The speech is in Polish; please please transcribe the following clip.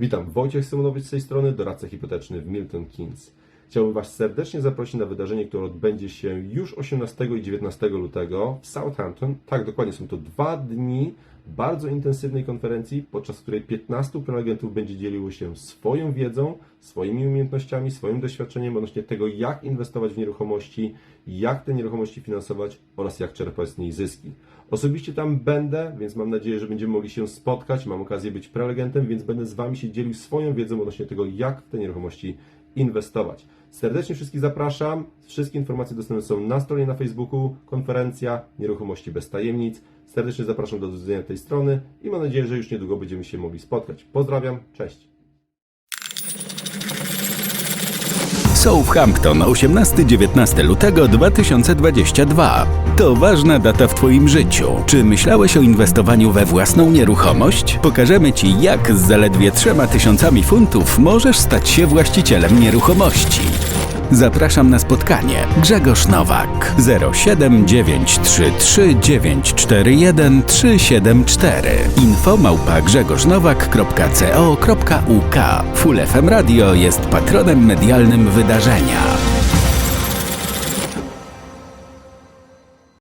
Witam, Wojciech Symonowicz z tej strony, doradca hipoteczny w Milton Keynes. Chciałbym Was serdecznie zaprosić na wydarzenie, które odbędzie się już 18 i 19 lutego w Southampton. Tak, dokładnie, są to dwa dni bardzo intensywnej konferencji, podczas której 15 prelegentów będzie dzieliło się swoją wiedzą, swoimi umiejętnościami, swoim doświadczeniem odnośnie tego, jak inwestować w nieruchomości, jak te nieruchomości finansować oraz jak czerpać z niej zyski. Osobiście tam będę, więc mam nadzieję, że będziemy mogli się spotkać. Mam okazję być prelegentem, więc będę z Wami się dzielił swoją wiedzą odnośnie tego, jak w te nieruchomości inwestować. Serdecznie wszystkich zapraszam. Wszystkie informacje dostępne są na stronie na Facebooku. Konferencja Nieruchomości bez tajemnic. Serdecznie zapraszam do odwiedzenia tej strony i mam nadzieję, że już niedługo będziemy się mogli spotkać. Pozdrawiam, cześć. Southampton 18-19 lutego 2022. To ważna data w Twoim życiu. Czy myślałeś o inwestowaniu we własną nieruchomość? Pokażemy Ci, jak z zaledwie 3000 funtów możesz stać się właścicielem nieruchomości. Zapraszam na spotkanie. Grzegorz Nowak 07 941 374 Info małpa grzegorznowak.co.uk Full FM Radio jest patronem medialnym wydarzenia.